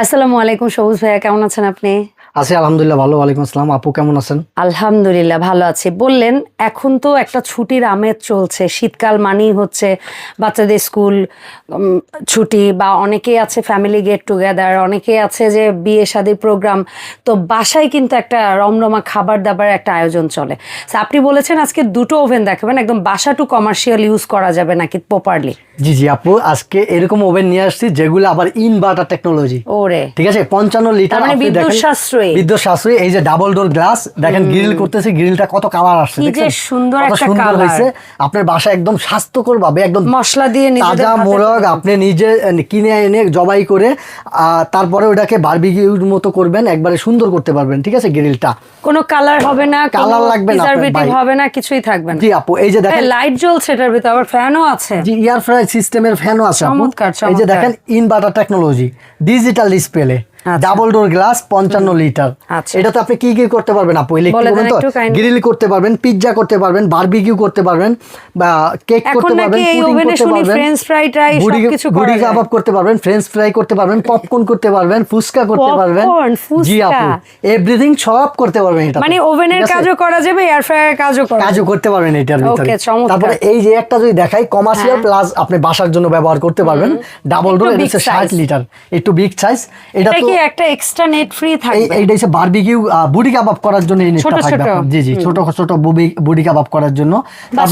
আসসালামু আলাইকুম সবুজ ভাইয়া কেমন আছেন আপনি? আছি আলহামদুলিল্লাহ ভালো। ওয়ালাইকুম আসসালাম। আপু কেমন আছেন? আলহামদুলিল্লাহ ভালো আছি। বললেন এখন তো একটা ছুটির আমেজ চলছে। শীতকাল মানেই হচ্ছে বাচ্চাদের স্কুল ছুটি বা অনেকেই আছে ফ্যামিলি গেট টুগেদার অনেকেই আছে যে বিয়ে শাদী প্রোগ্রাম তো বাসায় কিন্তু একটা রমরমা খাবার দাবার একটা আয়োজন চলে। আপনি বলেছেন আজকে দুটো ওভেন দেখাবেন। একদম বাসা টু কমার্শিয়াল ইউজ করা যাবে নাকি প্রপারলি জি জি আপু আজকে এরকম ওভেন নিয়ে আসছি যেগুলো আবার ইনভার্টার টেকনোলজি ওরে। ঠিক আছে? পঞ্চান্ন লিটার মানে বিদ্যুৎ দেখেন- সাশ্রয়ী। বিদ্যুৎ সাশ্রয়ী এই যে ডাবল ডোর গ্লাস দেখেন গ্রিল করতেছে গ্রিলটা কত কালার আসছে কি যে সুন্দর একটা সুন্দর। হয়েছে। আপনার বাসা একদম স্বাস্থ্যকর ভাবে একদম মশলা দিয়ে তাজা মোরগ আপনি নিজে কিনে এনে জবাই করে তারপরে ওটাকে বারবিকিউর মতো করবেন একবারে সুন্দর করতে পারবেন ঠিক আছে গ্রিলটা কোনো কালার হবে না কালার লাগবে না হবে না কিছুই থাকবে না। জি আপু এই যে দেখেন লাইট জ্বলছে এটার ভিতরে আবার ফ্যানও আছে। জি ইয়ার ফ্রাই সিস্টেমের ফ্যানও আছে আপু। এই যে দেখেন inverter technology digital display. Double door glass পঞ্চান্ন লিটার। আচ্ছা। এটাতে আপনি কি কি করতে পারবেন আপু? ইলেকট্রিক তো। গ্রিল করতে পারবেন পিৎজা করতে পারবেন বারবিকিউ করতে পারবেন বা কেক করতে পারবেন এই পুডিং করতে পারবেন ফ্রেঞ্চ ফ্রাই ট্রাই সবকিছু করা কাবাব করতে পারবেন ফ্রেঞ্চ ফ্রাই করতে পারবেন পপকর্ন করতে পারবেন ফুচকা করতে পারবেন। জি আপু এভরিথিং সব করতে পারবেন এটা মানে ওভেনের কাজও করা যাবে এয়ার ফ্রায়ার কাজও করা কাজও করতে পারবেন এটার ভিতরে। হ্যাঁ। তারপরে এই যে একটা যদি দেখাই কমার্শিয়াল প্লাস আপনি বাসার জন্য ব্যবহার করতে পারবেন ডাবল ডোর এটা big হচ্ছে ষাট size। লিটার একটু বিগ সাইজ এটা এটা তো কি একটা এক্সট্রা নেট ফ্রি থাকবে। এইটা হচ্ছে বারবিকিউ বুড়ি কাবাব করার জন্য এই নেটটা থাকবে জি জি ছোট ছোট বুড়ি কাবাব করার জন্য।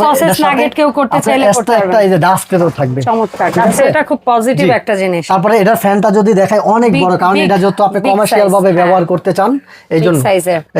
sausage এটার কেউ করতে চাইলে করতে একটা এই যে ডাস্টেরও থাকবে। চমৎকার। এটা খুব পজিটিভ একটা জিনিস। তারপরে এটার ফ্যানটা যদি দেখায় অনেক বড় কারণ এটা যত আপনি কমার্শিয়াল ভাবে ব্যবহার। করতে চান এই জন্য।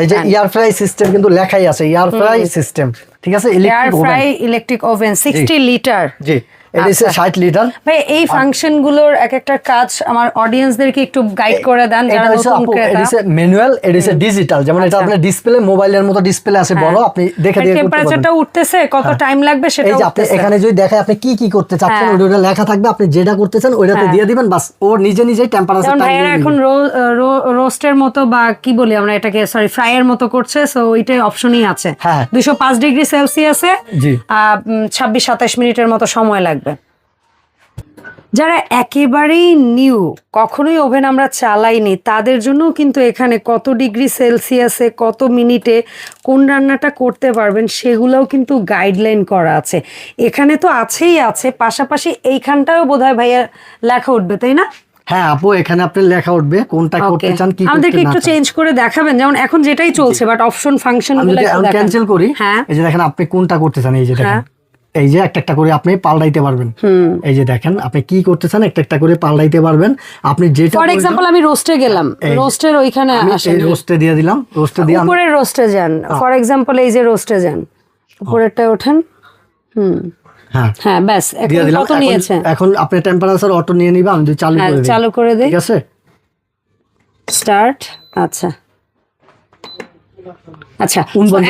এই যে। ইয়ার ফ্রাই সিস্টেম কিন্তু লেখাই আছে ইয়ার ফ্রাই সিস্টেম ঠিক আছে? Electric fry electric oven sixty litre জি। এটা হচ্ছে আচ্ছা। ষাট লিটার ভাই এই ফাংশনগুলোর এক একটা কাজ আমার অডিয়েন্সদেরকে একটু গাইড করে দেন যারা নতুন আপু, এটা হচ্ছে ম্যানুয়াল এটা হচ্ছে ডিজিটাল যেমন এটা আচ্ছা। আপনার ডিসপ্লে মোবাইলের মতো ডিসপ্লে আছে বড় আপনি দেখে দিয়ে করতে টেম্পারেচারটা উঠতেছে কত টাইম লাগবে সেটা এই যে আপনি এখানে যদি দেখে আপনি কি কি করতে চাচ্ছেন হ্যাঁ। ওটা লেখা থাকবে আপনি যেটা করতেছেন ওইটাতে দিয়ে দিবেন বাস ও নিজে নিজেই টেম্পারেচার ভাইয়েরা এখন রোস্টের মতো বা কি বলি আমরা এটাকে সরি ফ্রাইয়ের মতো করছে সো ওইটাই অপশনই আছে। হ্যাঁ। দুইশো পাঁচ ডিগ্রি সেলসিয়াসে জি। ছাব্বিশ সাতাশ মিনিটের মতো সময় লাগবে। যারা একেবারেই নিউ কখনোই ওভেন আমরা চালাইনি তাদের জন্য কিন্তু এখানে কত ডিগ্রি সেলসিয়াসে কত মিনিটে কোন রান্নাটা করতে পারবেন সেগুলোও কিন্তু গাইডলাইন করা আছে। এখানে তো আছেই আছে পাশাপাশি এইখানটাও বোধহয় ভাইয়া লেখা উঠবে তাই না? হ্যাঁ আপু এখানে আপনার লেখা উঠবে কোনটা করতে চান কি আমাদেরকে একটু চেঞ্জ করে দেখাবেন যেমন এখন যেটাই চলছে বাট অপশন ফাংশন এখন ক্যান্সেল করি হ্যাঁ। এই যে দেখেন আপনি কোনটা করতে চান এই যে দেখেন। হ্যাঁ। এই যে একটা একটা করে আপনি পাল্টাইতে পারবেন। এই যে দেখেন আপনি কি করতে চান একটা একটা করে পাল্টাইতে পারবেন। আপনি যেটা ফর এক্সাম্পল আমি রোস্টে গেলাম। রোস্টের ওইখানে আসেন। রোস্টে দিয়ে দিলাম। রোস্টে দিয়ে উপরের রোস্টে যান। ফর এক্সাম্পল এই যে রোস্টে যান। উপরেরটা ওঠেন। হুম। হ্যাঁ। হ্যাঁ ব্যাস এখন নিয়েছে। আপনি টেম্পারেচার অটো নিয়ে নিবা আমি চালু হ্যাঁ, করে চালু করে দিই। ঠিক আছে? স্টার্ট আচ্ছা। আচ্ছা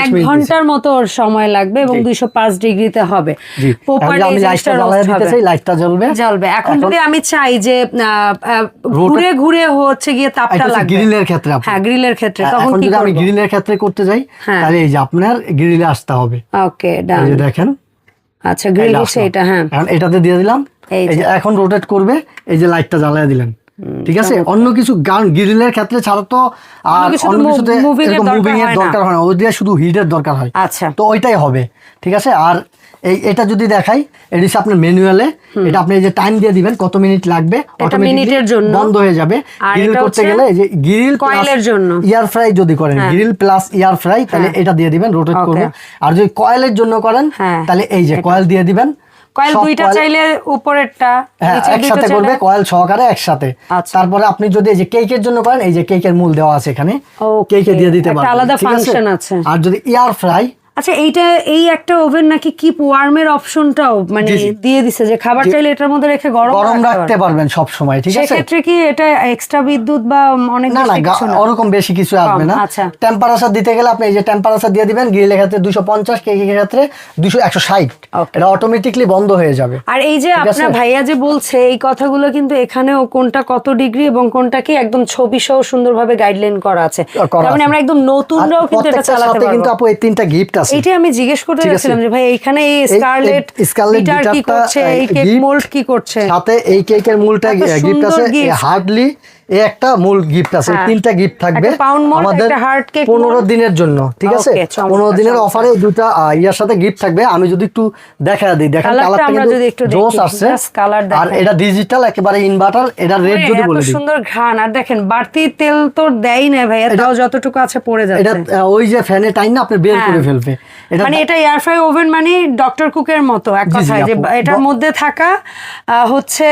এক ঘণ্টার মতো ওর সময় লাগবে এবং দুইশো পাঁচ ডিগ্রিতে হবে। লাইটটা জ্বলবে। জ্বলবে। এখন যদি আমি চাই যে ঘুরে ঘুরে হচ্ছে গিয়ে তাপটা লাগবে। গ্রিলের ক্ষেত্রে হ্যাঁ গ্রিলের ক্ষেত্রে। তখন যদি আমি গ্রিলের ক্ষেত্রে করতে যাই হ্যাঁ। তাহলে এই যে আপনার গ্রিলে আসতে হবে। ওকে ডান দেখেন। আচ্ছা গ্রিল হচ্ছে এটা হ্যাঁ। এটাতে দিয়ে দিলাম। এই এই যে। এখন রোটেট করবে এই যে লাইটটা জ্বালিয়ে দিলেন। ঠিক আছে? অন্য কিছু কারণ গ্রিলের ক্ষেত্রে ছাড়া তো আর অন্য কিছুতে মুভিং এর দরকার হয় না। ওই দিয়ে শুধু হিটের দরকার হয়। আচ্ছা। তো ওইটাই হবে ঠিক আছে? আর এই এটা যদি দেখাই এটা হচ্ছে আপনার ম্যানুয়ালে এটা আপনি যে টাইম দিয়ে দিবেন কত মিনিট লাগবে মিনিটের জন্য। বন্ধ হয়ে যাবে। গ্রিল করতে গেলে যে গ্রিল coil-এর জন্য। ইয়ার ফ্রাই যদি করেন হ্যাঁ। গ্রিল প্লাস ইয়ার ফ্রাই তাহলে এটা দিয়ে দিবেন রোটেট. করবে আর যদি কয়েলের জন্য করেন হ্যাঁ। তাহলে এই যে কয়েল দিয়ে দিবেন কয়েল দুইটা চাইলে উপরেরটা হ্যাঁ একসাথে করবে কয়েল সহকারে একসাথে আচ্ছা। তারপরে আপনি যদি এই যে কেকের জন্য করেন এই যে কেকের মূল দেওয়া আছে এখানে কেকে দিয়ে দিতে পারবেন আলাদা ফাংশন আছে। আর যদি এয়ার ফ্রাই আচ্ছা এইটা এই একটা ওভেন নাকি কিপ ওয়ার্মের অপশনটাও মানে। দিয়ে দিছে যে খাবার চাইলে এটার মধ্যে রেখে গরম গরম রাখতে পারবেন। সব সময় ঠিক আছে? সেক্ষেত্রে কি এটা এক্সট্রা বিদ্যুৎ বা অনেক না না? ওরকম বেশি কিছু আসবে না। আচ্ছা। টেম্পারেচার দিতে গেলে আপনি এই যে টেম্পারেচার দিয়ে দিবেন গ্রিলের ক্ষেত্রে দুশো পঞ্চাশ কেকের ক্ষেত্রে দুশো একশো ষাট। Okay. এটা অটোমেটিকলি বন্ধ হয়ে যাবে। আর এই যে আপনার ভাইয়া যে বলছে এই কথাগুলো কিন্তু এখানেও কোনটা কত ডিগ্রি এবং কোনটা কি একদম ছবি সহ সুন্দরভাবে গাইডলাইন করা আছে। তার মানে আমরা একদম নতুনরাও কিন্তু এটা চালাতে সাথে কিন্তু আপু এই তিনটা গিফট আছে। এইটা আমি জিজ্ঞেস করতে যাচ্ছিলাম যে ভাই এইখানে এই স্কারলেট স্কারলেট কি করছে? এই কেক মোল্ড কি করছে? সাথে এই কেকের মূলটা গিফট আছে। হার্ডলি এই একটা মূল গিফট আছে হ্যাঁ। তিনটা গিফট থাকবে আমাদের পনেরো দিনের জন্য ঠিক আছে? পনেরো দিনের অফারে দুটা ইয়ার সাথে গিফট থাকবে। আমি যদি একটু দেখা দিই দেখেন কালারটা কিন্তু জোস আসছে। আর এটা ডিজিটাল একেবারে ইনভার্টার এটার রেট যদি বলে সুন্দর ঘ্রাণ। আর দেখেন বাড়তি তেল তো দেয় না ভাইয়া তাও যতটুকু আছে পড়ে এটা যাচ্ছে। আহ, ওই যে ফ্যানে টাইম না আপনি বের করে হ্যাঁ। ফেলবে। এটা মানে এটা এয়ার ফ্রাই ওভেন মানে ডক্টর কুকের মতো এক কথায়। যে এটার মধ্যে থাকা হচ্ছে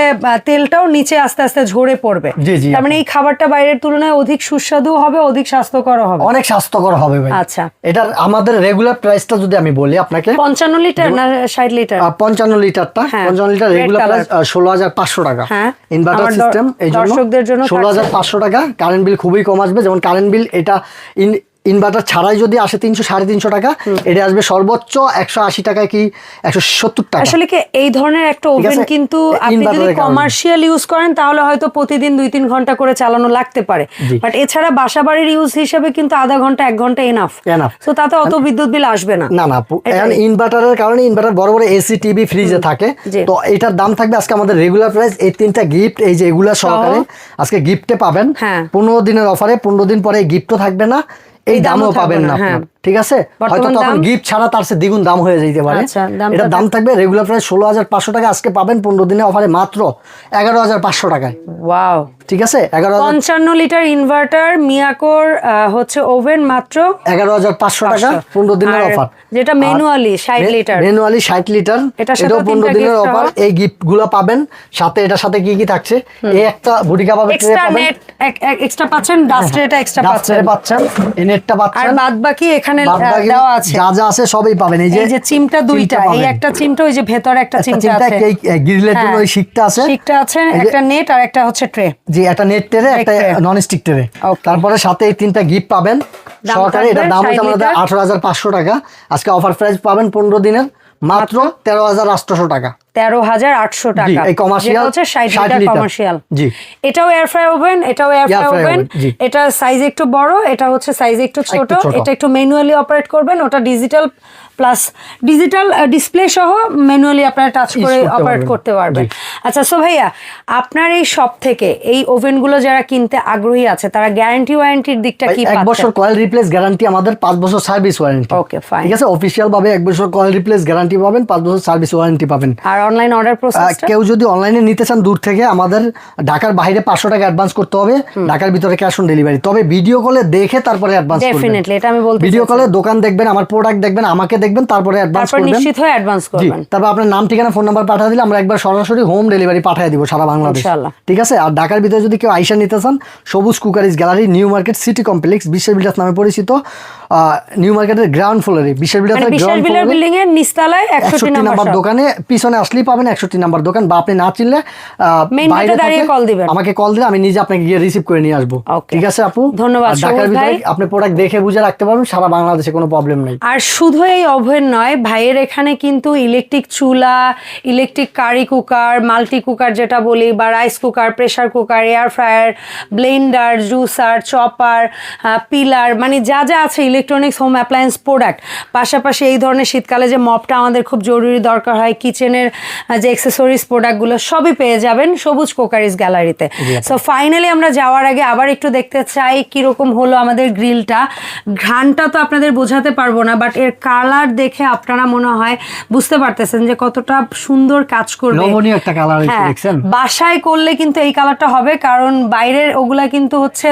তেলটাও নিচে আস্তে আস্তে ঝরে পড়বে। জি, জি, মানে এই খাবারটা বাইরের তুলনায় অধিক সুস্বাদু হবে অধিক স্বাস্থ্যকর হবে। অনেক স্বাস্থ্যকর হবে ভাই। আচ্ছা। এটার আমাদের রেগুলার প্রাইসটা যদি আমি বলি আপনাকে পঞ্চান্ন লিটার না ষাট লিটার? আহ, পঞ্চান্ন লিটারটা হ্যাঁ, পঞ্চান্ন লিটার রেগুলার প্রাইস ষোলো হাজার পাঁচশো টাকা। হ্যাঁ, ইনভার্টার সিস্টেম এই জন্য দর্শকদের জন্য ষোলো হাজার পাঁচশো টাকা কারেন্ট বিল খুবই কম আসবে। যেমন কারেন্ট বিল এটা ইনভার্টার ছাড়াই যদি আসে তিনশো সাড়ে তিনশো টাকা এটা আসবে সর্বোচ্চ একশো আশি টাকায় কি একশো সত্তর টাকা। আসলে কি এই ধরনের একটা ওভেন কিন্তু আপনি যদি। কমার্শিয়াল ইউজ করেন তাহলে হয়তো প্রতিদিন দুই তিন ঘণ্টা করে চালানো লাগতে পারে। বাট এছাড়া বাসা বাড়ির ইউজ হিসেবে কিন্তু আধা ঘণ্টা এক ঘণ্টা এনাফ Enough. তো তাতে অত বিদ্যুৎ বিল আসবে না। না না ইনভার্টারের কারণে ইনভার্টার বড় বড় এসি টিভি ফ্রিজে থাকে। তো এটার দাম থাকবে আজকে আমাদের রেগুলার প্রাইস এই তিনটা গিফট এই যে এগুলা সহকারে আজকে গিফটে পাবেন। হ্যাঁ। পনেরো দিনের অফারে পনেরো দিন পরে গিফটও থাকবে না। এই দামও পাবেন না, হ্যাঁ। ঠিক আছে? হয়তো তখন গিফট ছাড়া তার চেয়ে দ্বিগুণ দাম হয়ে যেতে পারে। আচ্ছা, এটার দাম থাকবে রেগুলার প্রাইস ষোলো হাজার পাঁচশো টাকা আজকে পাবেন পনেরো দিনের অফারে মাত্র এগারো হাজার পাঁচশো টাকায়। ওয়াও ঠিক আছে? এগারো পঞ্চান্ন লিটার ইনভার্টার মিয়াকোর হচ্ছে ওভেন মাত্র এগারো হাজার পাঁচশো টাকা পনেরো দিনের অফার যেটা ম্যানুয়ালি ষাট লিটার ম্যানুয়ালি ষাট লিটার এটাও পনেরো দিনের অফার এই গিফটগুলো পাবেন। সাথে এটার সাথে কি কি থাকছে? এই একটা এক্সট্রা পাবেন। এক্সট্রা পাচ্ছেন ডাস্টার এটা এক্সট্রা পাচ্ছেন। পাচ্ছেন এই নেটটা পাচ্ছেন। আর বাদ বাকি এখানে আহ, দেওয়া আছে। যা যা আছে সবই পাবেন। এই যে এই যে চিমটা দুইটা এই একটা চিমটা ওই যে ভেতরে একটা একটা চিমটা আছে। গ্রিলের জন্য হ্যাঁ। ওই শিকটা আছে। শিকটা আছে একটা নেট আর একটা হচ্ছে ট্রে। যে একটা নেট টেরে একটা tray। নন স্টিক টেরে তারপরে সাথে এই তিনটা গিফট পাবেন। থাকবে এটার দাম হচ্ছে আমাদের আঠারো হাজার পাঁচশো টাকা। আজকে অফার প্রাইস পাবেন পনেরো দিনের। মাত্র? তেরো হাজার আটশোশো টাকা। তেরো হাজার আটশো টাকা। এই হচ্ছে ষাট লিটার। কমার্শিয়াল এটাও এয়ার ফ্রাই ওভেন এটাও এয়ার ফ্রাই ওভেন এটা সাইজ একটু বড় এটা হচ্ছে সাইজ একটু ছোট ছোট। এটা একটু ম্যানুয়ালি অপারেট করবেন ওটা ডিজিটাল প্লাস ডিজিটাল ডিসপ্লে সহ ম্যানুয়ালি আপনারা টাচ করে অপারেট। করতে পারবেন। আচ্ছা সো ভাইয়া আপনার এই শপ থেকে এই ওভেনগুলো যারা কিনতে আগ্রহী আছে তারা গ্যারান্টি ওয়ারেন্টির দিকটা কি এক বছর কয়েল রিপ্লেস গ্যারান্টি আমাদের পাঁচ বছর সার্ভিস ওয়ারেন্টি Okay, fine. ঠিক আছে? অফিসিয়াল ভাবে এক বছর কয়েল রিপ্লেস গ্যারান্টি পাবেন পাঁচ বছর সার্ভিস ওয়ারেন্টি পাবেন। আর অনলাইন অর্ডার আহ, প্রসেসটা কেউ যদি অনলাইনে নিতে চান দূর থেকে আমাদের ঢাকার বাইরে পাঁচশো টাকা অ্যাডভান্স করতে হবে। ঢাকার ভিতরে ক্যাশ অন ডেলিভারি তবে ভিডিও কলে দেখে তারপরে অ্যাডভান্স ডেফিনেটলি এটা আমি বলতে ভিডিও কলে দোকান দেখবেন আমার প্রোডাক্ট দেখবেন আমাকে দেখবেন তারপরে অ্যাডভান্স করবেন নিশ্চিত হয়ে অ্যাডভান্স করবেন। তারপর আপনার নাম ঠিকানা ফোন নাম্বার পাঠিয়ে দিলে আমরা একবার সরাসরি হোম ডেলিভারি পাঠিয়ে দিব সারা বাংলাদেশ। ঠিক আছে? আর ঢাকার ভিতরে যদি কেউ আইসা নিতে চান Sabuj cookeries gallery new market city complex বিশ্বের বিলাস নামে পরিচিত। নিউ মার্কেটের গ্রাউন্ড ফ্লোরে বিশ্বের মানে বিল্ডার্সের বিশাল গ্রাউন্ড বিলার বিল্ডিং এর নিচতলায় একষট্টি একষট্টি নাম্বার নাম্বার দোকানে পিছনে আসলেই পাবেন একষট্টি নাম্বার দোকান বা আপনি না চিনলে Main বাইরে দাঁড়িয়ে call দিবেন। আমাকে কল দিলে আমি নিজে আপনাকে গিয়ে রিসিভ করে নিয়ে আসব। ঠিক আছে আপু? ধন্যবাদ, ঢাকার ভিতরে ভাই। আপনি প্রোডাক্ট দেখে বুঝে রাখতে পারবেন সারা বাংলাদেশে কোনো প্রবলেম নেই। আর শুধু এই ওভেন নয় ভাইয়ের এখানে কিন্তু ইলেকট্রিক চুলা electric curry cooker multi cooker যেটা বলি বা rice cooker pressure cooker air fryer blender juicer chopper peeler মানে যা যা আছে ইলেকট্রনিক্স হোম অ্যাপ্লায়েন্স প্রোডাক্ট পাশাপাশি এই ধরনের শীতকালে যে মপটা আমাদের খুব জরুরি দরকার হয় কিচেনের যে অ্যাক্সেসরিজ প্রোডাক্টগুলো সবই পেয়ে যাবেন সবুজ কোকারিজ গ্যালারিতে সো ফাইনালি আমরা যাওয়ার আগে আবার একটু দেখতে চাই কীরকম হলো আমাদের গ্রিলটা ঘ্রাণটা তো আপনাদের বোঝাতে পারব না বাট এর কালার দেখে আপনারা মনে হয় বুঝতে পারতেছেন যে কতটা সুন্দর কাজ করবে। লোভনীয় একটা কালার হ্যাঁ, দেখছেন? বাসায় করলে কিন্তু এই কালারটা হবে কারণ বাইরের ওগুলা কিন্তু হচ্ছে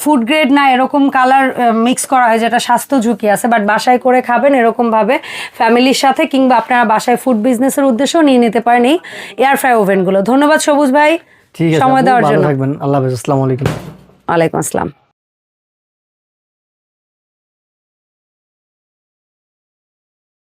ফুড গ্রেড না এরকম কালার মিক্স করা হয় যেটা স্বাস্থ্য ঝুঁকি আছে বাট বাসায় করে খাবেন এরকমভাবে ফ্যামিলির সাথে কিংবা আপনারা বাসায় ফুড বিজনেসের উদ্দেশ্যেও নিয়ে নিতে পারেন এই এয়ার ফ্রাই ওভেনগুলো ধন্যবাদ সবুজ ভাই সময় দেওয়ার জন্য। থাকবেন। আল্লাহ হাফেজ আসসালামু আলাইকুম। ওয়ালাইকুম আসসালাম।